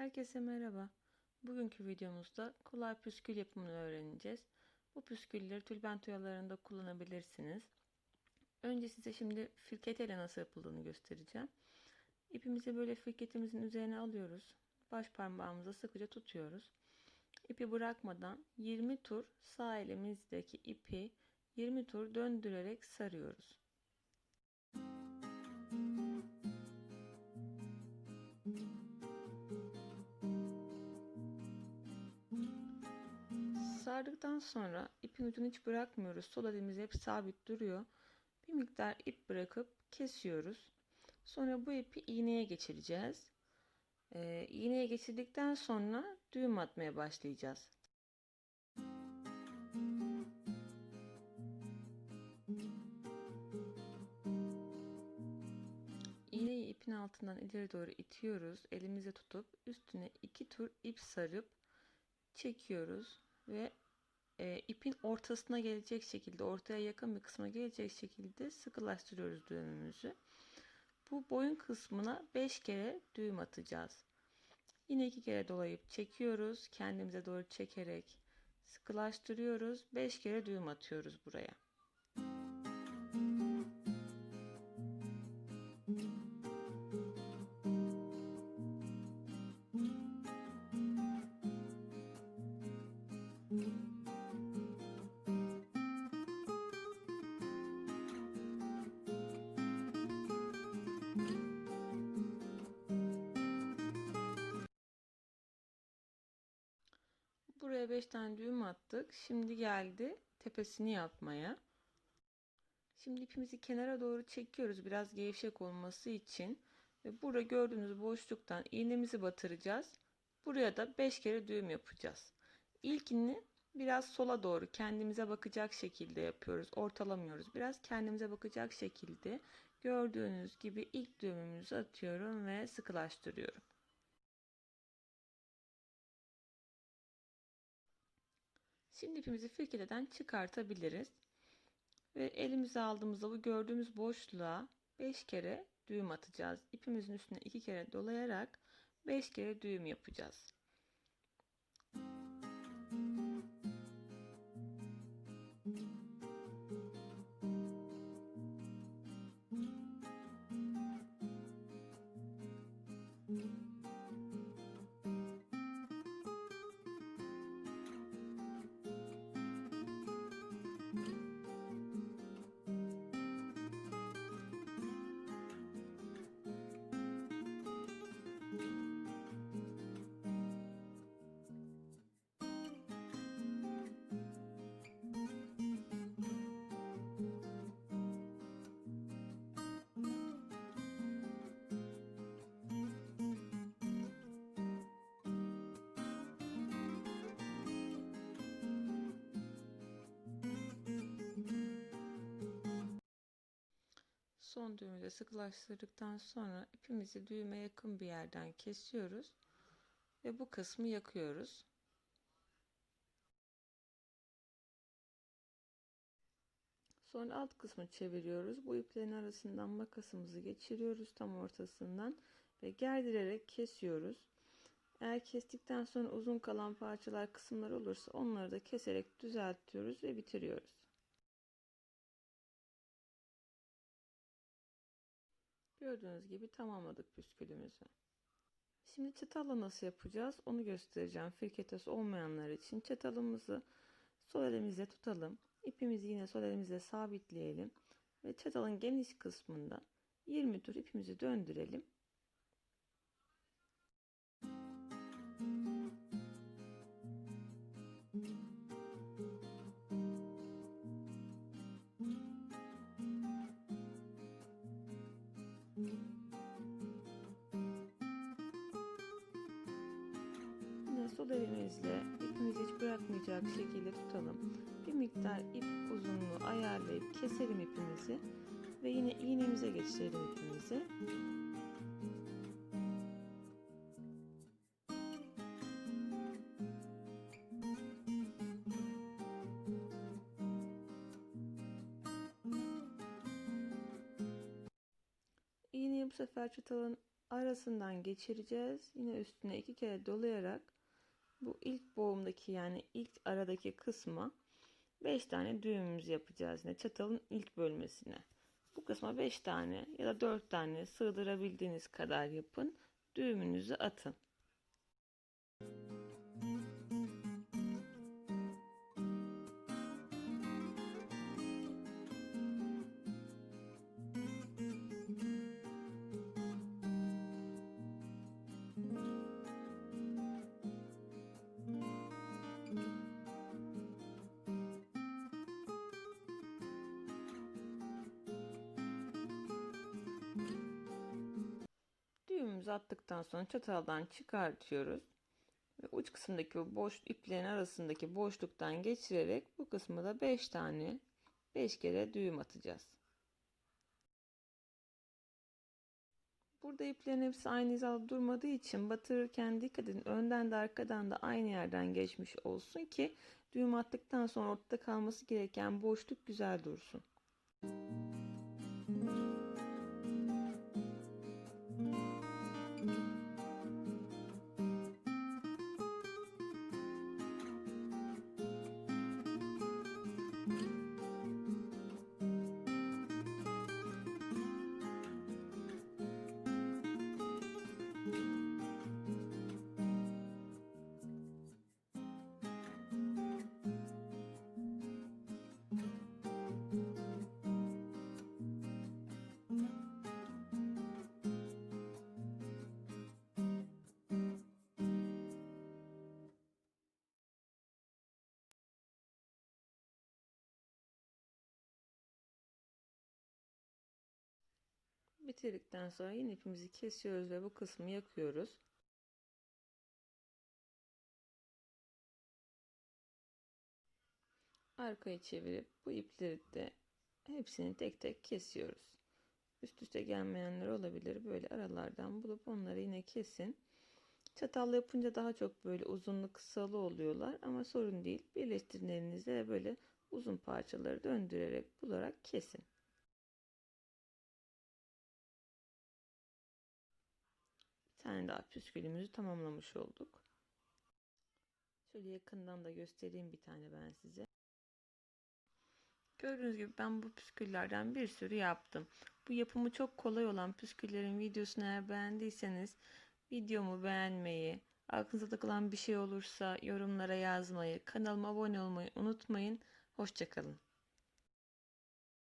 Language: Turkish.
Herkese merhaba. Bugünkü videomuzda kolay püskül yapımını öğreneceğiz. Bu püskülleri tülbent oyalarında kullanabilirsiniz. Önce size şimdi firketeyle nasıl yapıldığını göstereceğim. İpimizi böyle firketimizin üzerine alıyoruz. Baş parmağımıza sıkıca tutuyoruz. İpi bırakmadan 20 tur sağ elimizdeki ipi 20 tur döndürerek sarıyoruz. Sardıktan sonra ipin ucunu hiç bırakmıyoruz. Sol elimiz hep sabit duruyor. Bir miktar ip bırakıp kesiyoruz. Sonra bu ipi iğneye geçireceğiz. Ee, iğneye geçirdikten sonra düğüm atmaya başlayacağız. İğneyi ipin altından ileri doğru itiyoruz. Elimize tutup üstüne iki tur ip sarıp çekiyoruz ve e, ipin ortasına gelecek şekilde ortaya yakın bir kısmına gelecek şekilde sıkılaştırıyoruz düğümümüzü. Bu boyun kısmına 5 kere düğüm atacağız. Yine iki kere dolayıp çekiyoruz. Kendimize doğru çekerek sıkılaştırıyoruz. 5 kere düğüm atıyoruz buraya. Buraya 5 tane düğüm attık. Şimdi geldi tepesini yapmaya. Şimdi ipimizi kenara doğru çekiyoruz biraz gevşek olması için. Ve burada gördüğünüz boşluktan iğnemizi batıracağız. Buraya da 5 kere düğüm yapacağız. İlkini biraz sola doğru kendimize bakacak şekilde yapıyoruz. Ortalamıyoruz. Biraz kendimize bakacak şekilde gördüğünüz gibi ilk düğümümüzü atıyorum ve sıkılaştırıyorum. Şimdi ipimizi firkeleden çıkartabiliriz. Ve elimize aldığımızda bu gördüğümüz boşluğa 5 kere düğüm atacağız. İpimizin üstüne 2 kere dolayarak 5 kere düğüm yapacağız. Son düğümü de sıkılaştırdıktan sonra ipimizi düğüme yakın bir yerden kesiyoruz ve bu kısmı yakıyoruz. Sonra alt kısmı çeviriyoruz. Bu iplerin arasından makasımızı geçiriyoruz tam ortasından ve gerdirerek kesiyoruz. Eğer kestikten sonra uzun kalan parçalar kısımlar olursa onları da keserek düzeltiyoruz ve bitiriyoruz. Gördüğünüz gibi tamamladık püskülümüzü. Şimdi çatalla nasıl yapacağız onu göstereceğim. Firketesi olmayanlar için çatalımızı sol elimizle tutalım. İpimizi yine sol elimizle sabitleyelim. Ve çatalın geniş kısmında 20 tur ipimizi döndürelim. Yine sol elimizle ipimizi hiç bırakmayacak şekilde tutalım. Bir miktar ip uzunluğu ayarlayıp keselim ipimizi ve yine iğnemize geçirelim ipimizi. Bu sefer çatalın arasından geçireceğiz. Yine üstüne iki kere dolayarak bu ilk boğumdaki yani ilk aradaki kısma 5 tane düğümümüz yapacağız. Yine çatalın ilk bölmesine. Bu kısma 5 tane ya da 4 tane sığdırabildiğiniz kadar yapın. Düğümünüzü atın. Attıktan sonra çataldan çıkartıyoruz. Ve uç kısımdaki o boş iplerin arasındaki boşluktan geçirerek bu kısmı da 5 tane 5 kere düğüm atacağız. Burada iplerin hepsi aynı hizada durmadığı için batırırken dikkat edin. Önden de arkadan da aynı yerden geçmiş olsun ki düğüm attıktan sonra ortada kalması gereken boşluk güzel dursun. Bitirdikten sonra yine ipimizi kesiyoruz ve bu kısmı yakıyoruz. Arkayı çevirip bu ipleri de hepsini tek tek kesiyoruz. Üst üste gelmeyenler olabilir. Böyle aralardan bulup onları yine kesin. Çatalla yapınca daha çok böyle uzunlu kısalı oluyorlar ama sorun değil. Birleştirin elinizle böyle uzun parçaları döndürerek bularak kesin. Tane daha püskülümüzü tamamlamış olduk. Şöyle yakından da göstereyim bir tane ben size. Gördüğünüz gibi ben bu püsküllerden bir sürü yaptım. Bu yapımı çok kolay olan püsküllerin videosunu eğer beğendiyseniz videomu beğenmeyi, aklınıza takılan bir şey olursa yorumlara yazmayı, kanalıma abone olmayı unutmayın. Hoşçakalın.